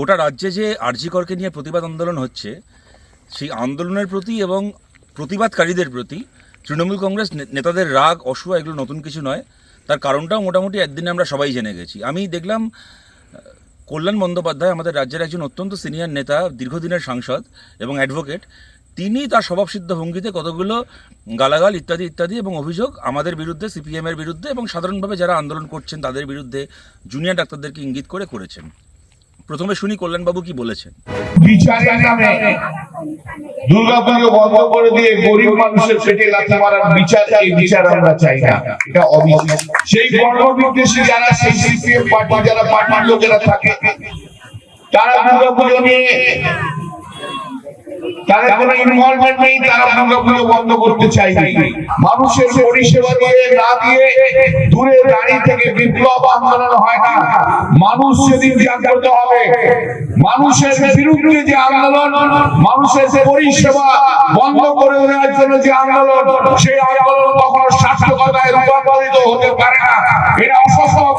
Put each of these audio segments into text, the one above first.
গোটা রাজ্যে যে আরজিকরকে নিয়ে প্রতিবাদ আন্দোলন হচ্ছে, সেই আন্দোলনের প্রতি এবং প্রতিবাদকারীদের প্রতি তৃণমূল কংগ্রেস নেতাদের রাগ, অসুয়া এগুলো নতুন কিছু নয়। তার কারণটাও মোটামুটি একদিনে আমরা সবাই জেনে গেছি। আমি দেখলাম কল্যাণ বন্দ্যোপাধ্যায় আমাদের রাজ্যের একজন অত্যন্ত সিনিয়র নেতা, দীর্ঘদিনের সাংসদ এবং অ্যাডভোকেট, তিনি তার স্বভাবসিদ্ধ ভঙ্গিতে কতগুলো গালাগাল ইত্যাদি ইত্যাদি এবং অভিযোগ আমাদের বিরুদ্ধে, সিপিএমের বিরুদ্ধে এবং সাধারণভাবে যারা আন্দোলন করছেন তাদের বিরুদ্ধে জুনিয়র ডাক্তারদেরকে ইঙ্গিত করে করেছেন। প্রথমে শুনি কল্যাণবাবু কি বলেছেন? বিচারের নামে। দুর্গাপুজো বন্ধ করে দিয়ে গরিব মানুষের পেটে লাথি মারার বিচার এই বিচার আমরা চাই না। এটা অবিচার সেই বর্ণবিদ্বেষী যারা, সেই সিপিএম পার্টি যারা, পার্টির লোকেরা থাকে, তারা দুর্গাপুজো নিয়ে তাদের কোনো ইনভলভমেন্ট নেই তারা দুর্গাপুজো বন্ধ করতে চাইবে মানুষের পরিষেবা দিয়ে না দিয়ে দূরে দাঁড়িয়ে থেকে বিপ্লব আন্দোলন হয় না। মানুষ সেদিন জাগ্রত হবে। মানুষের বিরুদ্ধে যে আন্দোলন মানুষের পরিষেবা বন্ধ করে দেওয়ার জন্য যে আন্দোলন সেই আন্দোলন কখনো হতে পারে না। এটা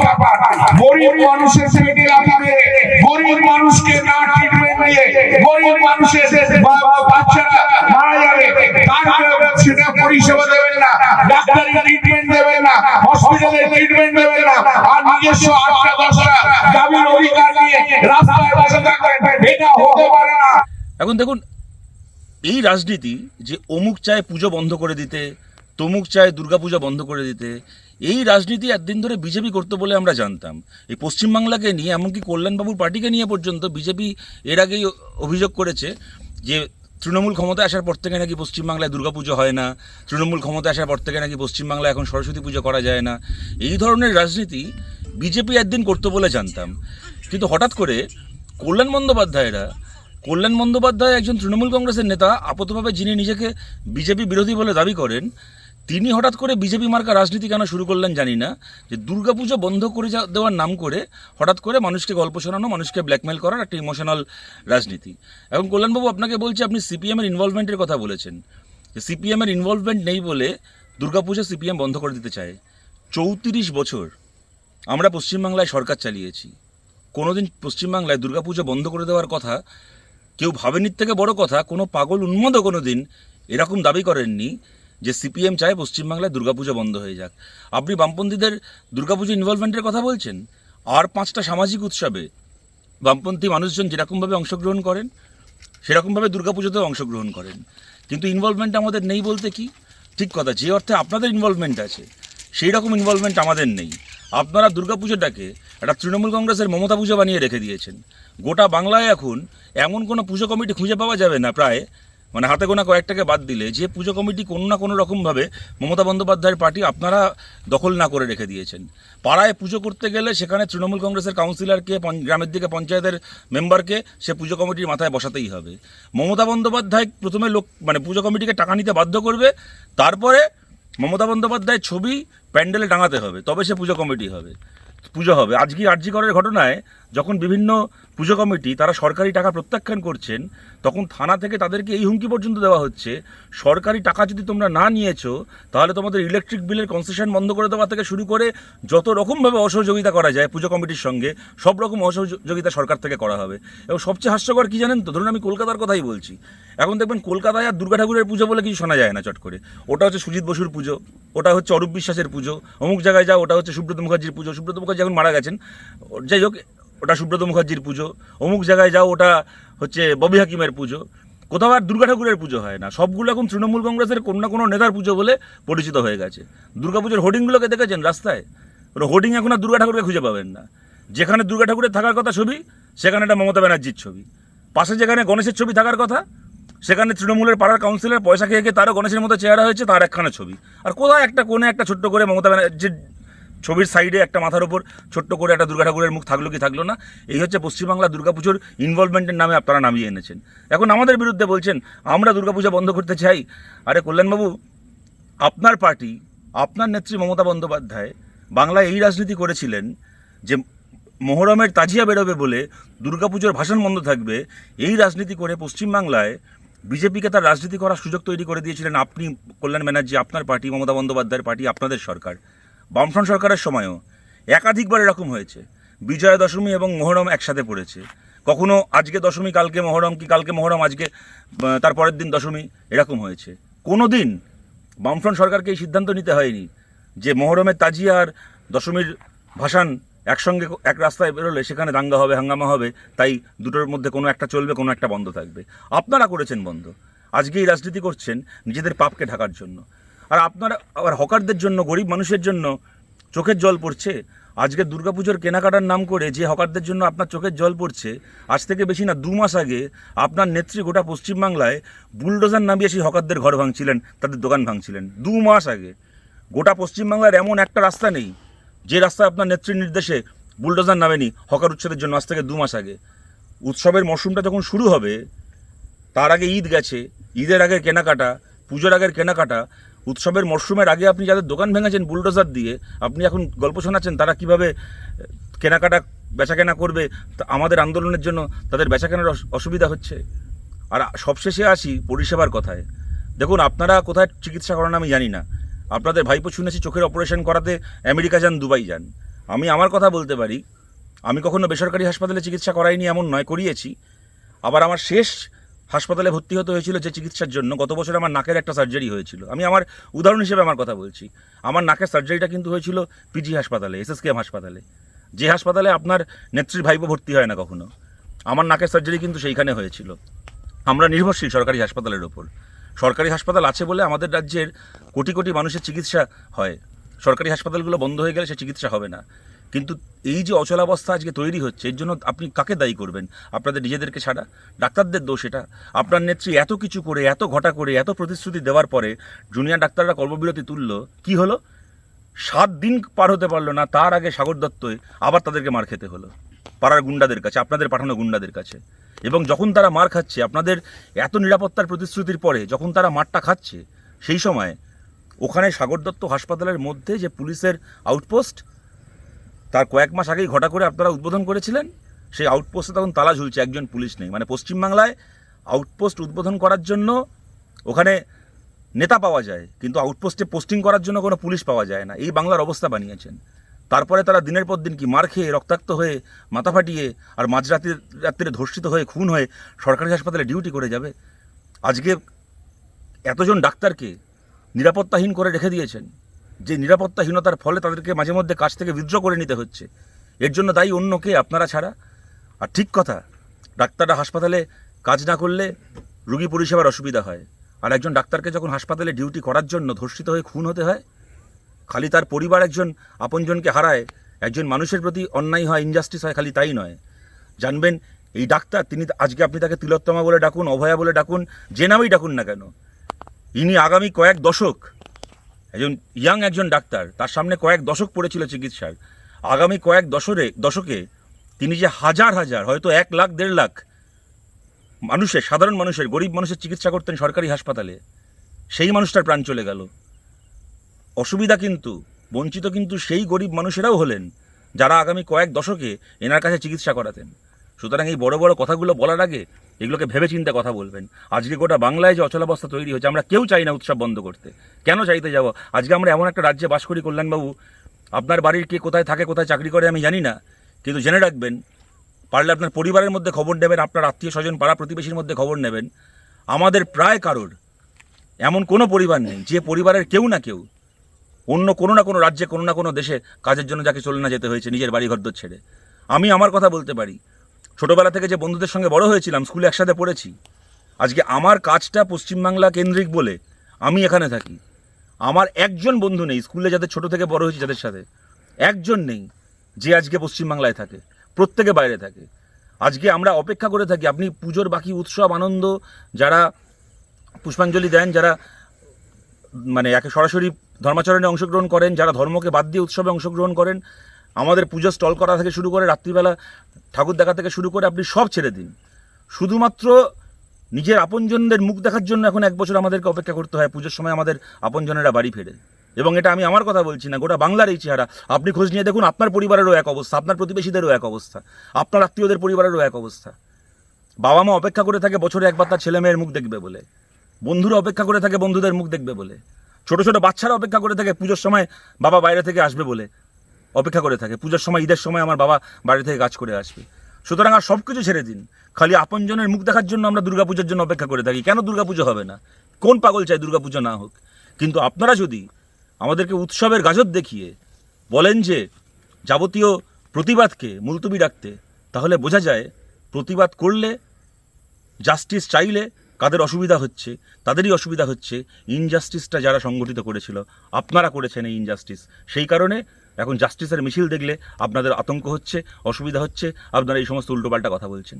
ব্যাপার। গরিব মানুষের গরিব মানুষকে না দিয়ে, গরিব মানুষের বাচ্চারা মারা যাবে। তার সেটা পরিষেবা দেবেন না ট্রিটমেন্ট দেবেন না ট্রিটমেন্ট দেবেন না। আর নিজস্ব আটটা দশটা অধিকার নিয়ে রাস্তায় বসে থাকবেন, এটা হতে পারে না। এখন দেখুন, এই রাজনীতি যে অমুক চায় পুজো বন্ধ করে দিতে তমুক চায় দুর্গাপূজা বন্ধ করে দিতে, এই রাজনীতি একদিন ধরে বিজেপি করতো বলে আমরা জানতাম। এই পশ্চিমবাংলাকে নিয়ে, এমনকি কল্যাণবাবুর পার্টিকে নিয়ে পর্যন্ত বিজেপি এর আগেই অভিযোগ করেছে যে, তৃণমূল ক্ষমতায় আসার পর থেকে নাকি পশ্চিমবাংলায় দুর্গাপুজো হয় না, তৃণমূল ক্ষমতায় আসার পর থেকে নাকি পশ্চিমবাংলায় এখন সরস্বতী পুজো করা যায় না। এই ধরনের রাজনীতি বিজেপি একদিন করতো বলে জানতাম। কিন্তু হঠাৎ করে কল্যাণ বন্দ্যোপাধ্যায়রা, কল্যাণ বন্দ্যোপাধ্যায় একজন তৃণমূল কংগ্রেসের নেতা, আপাতভাবে যিনি নিজেকে বিজেপি বিরোধী বলে দাবি করেন তিনি হঠাৎ করে বিজেপি মার্কা রাজনীতি কেন শুরু করলেন জানি না, যে দুর্গাপুজো বন্ধ করে দেওয়ার নাম করে হঠাৎ করে মানুষকে গল্প শোনানো, মানুষকে ব্ল্যাকমেল করার একটা ইমোশনাল রাজনীতি। এখন কল্যাণবাবু আপনাকে বলছি, আপনি সিপিএমের ইনভলভমেন্টের কথা বলেছেন। যে সিপিএমের ইনভলভমেন্ট নেই বলে দুর্গাপুজো সিপিএম বন্ধ করে দিতে চায়। চৌত্রিশ বছর আমরা পশ্চিমবাংলায় সরকার চালিয়েছি। কোনোদিন পশ্চিমবাংলায় দুর্গাপুজো বন্ধ করে দেওয়ার কথা কেউ ভাবেনির থেকে বড় কথা, কোনো পাগল উন্মদ কোনো দিন এরকম দাবি করেননি। যে সিপিএম চায় পশ্চিমবাংলায় দুর্গাপুজো বন্ধ হয়ে যাক। আপনি বামপন্থীদের দুর্গাপুজো ইনভলভমেন্টের কথা বলছেন? আর পাঁচটা সামাজিক উৎসবে বামপন্থী মানুষজন যেরকমভাবে অংশগ্রহণ করেন, সেরকমভাবে দুর্গাপুজোতেও অংশগ্রহণ করেন। কিন্তু ইনভলভমেন্ট আমাদের নেই বলতে কি? ঠিক কথা, যে অর্থে আপনাদের ইনভলভমেন্ট আছে সেই রকম ইনভলভমেন্ট আমাদের নেই। আপনারা দুর্গাপুজোটাকে একটা তৃণমূল কংগ্রেসের মমতা পুজো বানিয়ে রেখে দিয়েছেন। গোটা বাংলায় এখন এমন কোনো পুজো কমিটি খুঁজে পাওয়া যাবে না প্রায় মানে হাতে গোনা কয়েকটাকে বাদ দিলে যে পুজো কমিটি কোনো না কোনো রকমভাবে মমতা বন্দ্যোপাধ্যায়ের পার্টি আপনারা দখল না করে রেখে দিয়েছেন। পাড়ায় পুজো করতে গেলে সেখানে তৃণমূল কংগ্রেসের কাউন্সিলরকে গ্রামের দিকে পঞ্চায়েতের মেম্বারকে সে পুজো কমিটির মাথায় বসাতেই হবে। মমতা বন্দ্যোপাধ্যায় প্রথমে লোক মানে পুজো কমিটিকে টাকা নিতে বাধ্য করবে, তারপরে মমতা বন্দ্যোপাধ্যায়ের ছবি প্যান্ডেলে টাঙাতে হবে, তবে সে পুজো কমিটি হবে, পুজো হবে। আজকে আরজিকরের ঘটনায় যখন বিভিন্ন পুজো কমিটি, তারা সরকারি টাকা প্রত্যাখ্যান করছেন, তখন থানা থেকে তাদেরকে এই হুমকি পর্যন্ত দেওয়া হচ্ছে। সরকারি টাকা যদি তোমরা না নিয়েছো, তাহলে তোমাদের ইলেকট্রিক বিলের কনসেশন বন্ধ করে দেওয়া থেকে শুরু করে যত রকমভাবে অসহযোগিতা করা যায় পুজো কমিটির সঙ্গে, সব রকম অসহযোগিতা সরকার থেকে করা হবে। এবং সবচেয়ে হাস্যকর কি জানেন তো? ধরুন আমি কলকাতার কথাই বলছি। এখন দেখবেন কলকাতায় আর দুর্গা ঠাকুরের পুজো বলে কিছু শোনা যায় না চট করে। ওটা হচ্ছে সুজিত বসুর পুজো, ওটা হচ্ছে অরূপ বিশ্বাসের পুজো, অমুক জায়গায় যাও, ওটা হচ্ছে সুব্রত মুখার্জির পুজো, সুব্রত মুখার্জি এখন মারা গেছেন। যাই হোক ওটা সুব্রত মুখার্জির পুজো। অমুক জায়গায় যাও, ওটা হচ্ছে ববি হাকিমের পুজো। কোথাও আর দুর্গা ঠাকুরের পুজো হয় না। সবগুলো এখন তৃণমূল কংগ্রেসের কোনো না কোনো নেতার পুজো বলে পরিচিত হয়ে গেছে। দুর্গাপুজোর হোর্ডিংগুলোকে দেখেছেন রাস্তায়? ওরা হোর্ডিং এখন আর দুর্গা ঠাকুরকে খুঁজে পাবেন না। যেখানে দুর্গা ঠাকুরের থাকার কথা ছবি, সেখানে একটা মমতা ব্যানার্জির ছবি। পাশে যেখানে গণেশের ছবি থাকার কথা, সেখানে তৃণমূলের পাড়ার কাউন্সিলের পয়সা খেয়ে খেয়ে তারও গণেশের মতো চেহারা হয়েছে, তার একখানা ছবি। আর কোথায় একটা কোণে একটা ছোট্ট করে মমতা ব্যানার্জির ছবির সাইডে একটা মাথার ওপর ছোট্ট করে একটা দুর্গা ঠাকুরের মুখ থাকল কি থাকল না, এই হচ্ছে পশ্চিমবাংলা দুর্গাপুজোর ইনভলভমেন্টের নামে আপনারা নামিয়ে এনেছেন। এখন আমাদের বিরুদ্ধে বলছেন, আমরা দুর্গাপূজা বন্ধ করতে চাই। আরে কল্যাণবাবু, আপনার পার্টি, আপনার নেত্রী মমতা বন্দ্যোপাধ্যায় বাংলায় এই রাজনীতি করেছিলেন যে মোহরমের তাজিয়া বেরোবে বলে দুর্গাপুজোর ভাষণ বন্ধ থাকবে, এই রাজনীতি করে পশ্চিমবাংলায় বিজেপিকে তার রাজনীতি করার সুযোগ তৈরি করে দিয়েছিলেন আপনি, কল্যাণ ব্যানার্জি, আপনার পার্টি, মমতা বন্দ্যোপাধ্যায়ের পার্টি, আপনাদের সরকার। বামফ্রন্ট সরকারের সময়ও একাধিকবার এরকম হয়েছে। বিজয়া দশমী এবং মোহরম একসাথে পড়েছে। কখনো আজকে দশমী কালকে মহরম কি কালকে মহরম আজকে আহ, তার পরের দিন দশমী এরকম হয়েছে। কোনো দিন বামফ্রন্ট সরকারকে এই সিদ্ধান্ত নিতে হয়নি যে মহরমের তাজিয়া আর দশমীর ভাসান একসঙ্গে এক রাস্তায় বেরোলে সেখানে দাঙ্গা হবে হাঙ্গামা হবে তাই দুটোর মধ্যে কোনো একটা চলবে কোনো একটা বন্ধ থাকবে। আপনারা করেছেন বন্ধ। আজকে এই রাজনীতি করছেন নিজেদের পাপকে ঢাকার জন্য। আর আপনারা, আবার হকারদের জন্য, গরিব মানুষের জন্য চোখের জল পড়ছে। আজকে দুর্গাপুজোর কেনাকাটার নাম করে যে হকারদের জন্য আপনার চোখের জল পড়ছে, আজ থেকে বেশি না, দু মাস আগে আপনার নেত্রী গোটা পশ্চিমবাংলায় বুলডোজার নামিয়ে সেই হকারদের ঘর ভাঙছিলেন, তাদের দোকান ভাঙছিলেন। দু মাস আগে। গোটা পশ্চিমবাংলার এমন একটা রাস্তা নেই, যে রাস্তা আপনার নেত্রীর নির্দেশে বুলডোজার নামেনি হকার উচ্ছেদের জন্য আজ থেকে দু মাস আগে। উৎসবের মরশুমটা যখন শুরু হবে, তার আগে ঈদ গেছে, ঈদের আগে কেনাকাটা, পুজোর আগের কেনাকাটা উৎসবের মরশুমের আগে আপনি যাদের দোকান ভেঙেছেন, বুলডোজার দিয়ে আপনি এখন গল্প শোনাচ্ছেন, তারা কীভাবে কেনাকাটা, বেচাকেনা করবে? আমাদের আন্দোলনের জন্য তাদের বেচাকেনার অস- অসুবিধা হচ্ছে। আর সবশেষে আসি পরিষেবার কথায়। দেখুন, আপনারা কোথায় চিকিৎসা করান আমি জানি না। আপনাদের ভাইপো শুনেছি চোখের অপারেশন করাতে আমেরিকা যান, দুবাই যান। আমি আমার কথা বলতে পারি। আমি কখনো বেসরকারি হাসপাতালে চিকিৎসা করাইনি এমন নয়, করিয়েছি। আবার আমার শেষ হাসপাতালে ভর্তি হতে হয়েছিল যে চিকিৎসার জন্য, গত বছর আমার নাকের একটা সার্জারি হয়েছিল। আমি আমার উদাহরণ হিসেবে আমার কথা বলছি। আমার নাকের সার্জারিটা কিন্তু হয়েছিল পিজি হাসপাতালে এসএসকেএম হাসপাতালে। যে হাসপাতালে আপনার নেত্রীর ভাইপো ভর্তি হয় না কখনো, আমার নাকের সার্জারি কিন্তু সেইখানে হয়েছিল। আমরা নির্ভরশীল সরকারি হাসপাতালের ওপর। সরকারি হাসপাতাল আছে বলে আমাদের রাজ্যের কোটি কোটি মানুষের চিকিৎসা হয়। সরকারি হাসপাতালগুলো বন্ধ হয়ে গেলে সে চিকিৎসা হবে না। কিন্তু এই যে অচলাবস্থা আজকে তৈরি হচ্ছে, এর জন্য আপনি কাকে দায়ী করবেন? আপনাদের নিজেদেরকে ছাড়া? ডাক্তারদের দোষ এটা। আপনার নেত্রী এত কিছু করে, এত ঘটা করে, এত প্রতিশ্রুতি দেওয়ার পরে জুনিয়র ডাক্তাররা কর্মবিরতি তুললো। কি হলো? সাত দিন পার হতে পারল না, তার আগে সাগর দত্তই আবার তাদেরকে মার খেতে হলো। পাড়ার গুন্ডাদের কাছে, আপনাদের পাঠানো গুন্ডাদের কাছে। এবং যখন তারা মার খাচ্ছে, আপনাদের এত নিরাপত্তার প্রতিশ্রুতির পরে যখন তারা মারটা খাচ্ছে, সেই সময় ওখানে সাগর দত্ত হাসপাতালের মধ্যে যে পুলিশের আউটপোস্ট তার কয়েক মাস আগেই ঘটা করে আপনারা উদ্বোধন করেছিলেন, সেই আউটপোস্টে তখন তালা ঝুলছে, একজন পুলিশ নেই। মানে পশ্চিমবাংলায় আউটপোস্ট উদ্বোধন করার জন্য ওখানে নেতা পাওয়া যায়, কিন্তু আউটপোস্টে পোস্টিং করার জন্য কোনো পুলিশ পাওয়া যায় না। এই বাংলার অবস্থা বানিয়েছেন। তারপরে তারা দিনের পর দিন কি মার খেয়ে রক্তাক্ত হয়ে মাথা ফাটিয়ে আর মাঝরাতের রাত্রে ধর্ষিত হয়ে, খুন হয়ে সরকারি হাসপাতালে ডিউটি করে যাবে? আজকে এতজন ডাক্তারকে নিরাপত্তাহীন করে রেখে দিয়েছেন। যে নিরাপত্তাহীনতার ফলে তাদেরকে মাঝে মধ্যে কাজ থেকে বিদ্রোহ করে নিতে হচ্ছে। এর জন্য দায়ী অন্য কে আপনারা ছাড়া। আর ঠিক কথা, ডাক্তাররা হাসপাতালে কাজ না করলে রুগী পরিষেবার অসুবিধা হয়। আর একজন ডাক্তারকে যখন হাসপাতালে ডিউটি করার জন্য ধর্ষিত হয়ে খুন হতে হয়, খালি তার পরিবার একজন আপনজনকে হারায়, একজন মানুষের প্রতি অন্যায় হয় ইনজাস্টিস হয়, খালি তাই নয়। জানবেন, এই ডাক্তার, তিনি আজকে আপনি তাকে তিলোত্তমা বলে ডাকুন, অভয়া বলে ডাকুন, যে নামেই ডাকুন না কেন, ইনি আগামী কয়েক দশক একজন ইয়াং একজন ডাক্তার, তার সামনে কয়েক দশক পড়েছিল চিকিৎসার। আগামী কয়েক দশরে, দশকে তিনি যে হাজার হাজার, হয়তো এক লাখ, দেড় লাখ মানুষের সাধারণ মানুষের, গরিব মানুষের চিকিৎসা করতেন সরকারি হাসপাতালে, সেই মানুষটার প্রাণ চলে গেল। অসুবিধা কিন্তু, বঞ্চিত কিন্তু সেই গরিব মানুষেরাও হলেন, যারা আগামী কয়েক দশকে এনার কাছে চিকিৎসা করাতেন। সুতরাং এই বড় বড় কথাগুলো বলার আগে এগুলোকে ভেবে চিন্তা কথা বলবেন। আজকে গোটা বাংলায় যে অচলাবস্থা তৈরি হয়েছে, আমরা কেউ চাই না উৎসব বন্ধ করতে। কেন চাইতে যাব? আজকে আমরা এমন একটা রাজ্যে বাস করি, কল্যাণবাবু। আপনার বাড়ির কে কোথায় থাকে, কোথায় চাকরি করে, আমি জানি না। কিন্তু জেনে রাখবেন, পারলে আপনার পরিবারের মধ্যে খবর নেবেন, আপনার আত্মীয় স্বজন, পাড়া প্রতিবেশীর মধ্যে খবর নেবেন। আমাদের প্রায় কারোর এমন কোনো পরিবার নেই, যে পরিবারের কেউ না কেউ অন্য কোনো না কোনো রাজ্যে, কোনো না কোনো দেশে কাজের জন্য যাকে চলে না যেতে হয়েছে, নিজের বাড়ি ঘরদোর ছেড়ে। আমি আমার কথা বলতে পারি ছোটোবেলা থেকে যে বন্ধুদের সঙ্গে বড় হয়েছিলাম, স্কুলে একসাথে পড়েছি। আজকে আমার কাজটা পশ্চিমবাংলা কেন্দ্রিক বলে আমি এখানে থাকি। আমার একজন বন্ধু নেই, স্কুলে যাদের ছোট থেকে বড় হয়েছি যাদের সাথে, একজন নেই যে আজকে পশ্চিমবাংলায় থাকে, প্রত্যেকে বাইরে থাকে। আজকে আমরা অপেক্ষা করে থাকি, আপনি পুজোর বাকি উৎসব, আনন্দ যারা পুষ্পাঞ্জলি দেন, যারা মানে একে সরাসরি ধর্মাচরণে অংশগ্রহণ করেন, যারা ধর্মকে বাদ দিয়ে উৎসবে অংশগ্রহণ করেন আমাদের পুজো স্টল করা থেকে শুরু করে রাত্রিবেলা ঠাকুর দেখা থেকে শুরু করে আপনি সব ছেড়ে দিন। শুধুমাত্র নিজের আপনজনদের মুখ দেখার জন্য এখন এক বছর আমাদেরকে অপেক্ষা করতে হয়, পুজোর সময় আমাদের আপনজনেরা বাড়ি ফেরে। এবং এটা আমি আমার কথা বলছি না, গোটা বাংলার এই চেহারা। আপনি খোঁজ নিয়ে দেখুন, আপনার পরিবারেরও এক অবস্থা, আপনার প্রতিবেশীদেরও এক অবস্থা, আপনার আত্মীয়দের পরিবারেরও এক অবস্থা। বাবা মা অপেক্ষা করে থাকে বছরে একবার তার ছেলে মেয়ের মুখ দেখবে বলে। বন্ধুরা অপেক্ষা করে থাকে বন্ধুদের মুখ দেখবে বলে। ছোট ছোট বাচ্চারা অপেক্ষা করে থাকে পুজোর সময় বাবা বাইরে থেকে আসবে বলে। অপেক্ষা করে থাকে। পুজোর সময়, ঈদের সময় আমার বাবা বাড়ি থেকে কাজ করে আসবে। সুতরাং আর সব কিছু ছেড়ে দিন। খালি আপনজনের মুখ দেখার জন্য আমরা দুর্গাপূজার জন্য অপেক্ষা করে থাকি। কেন দুর্গাপুজো হবে না? কোন পাগল চাই দুর্গাপুজো না হোক? কিন্তু আপনারা যদি আমাদেরকে উৎসবের গাজর দেখিয়ে বলেন যে, যাবতীয় প্রতিবাদকে মুলতবি রাখতে, তাহলে বোঝা যায় প্রতিবাদ করলে, জাস্টিস চাইলে কাদের অসুবিধা হচ্ছে, তাদেরই অসুবিধা হচ্ছে। ইনজাস্টিসটা যারা সংগঠিত করেছিল, আপনারা করেছেন এই ইনজাস্টিস। সেই কারণে এখন জাস্টিসের মিছিল দেখলে আপনাদের আতঙ্ক হচ্ছে, অসুবিধা হচ্ছে, আপনারা এই সমস্ত উল্টোপাল্টা কথা বলছেন।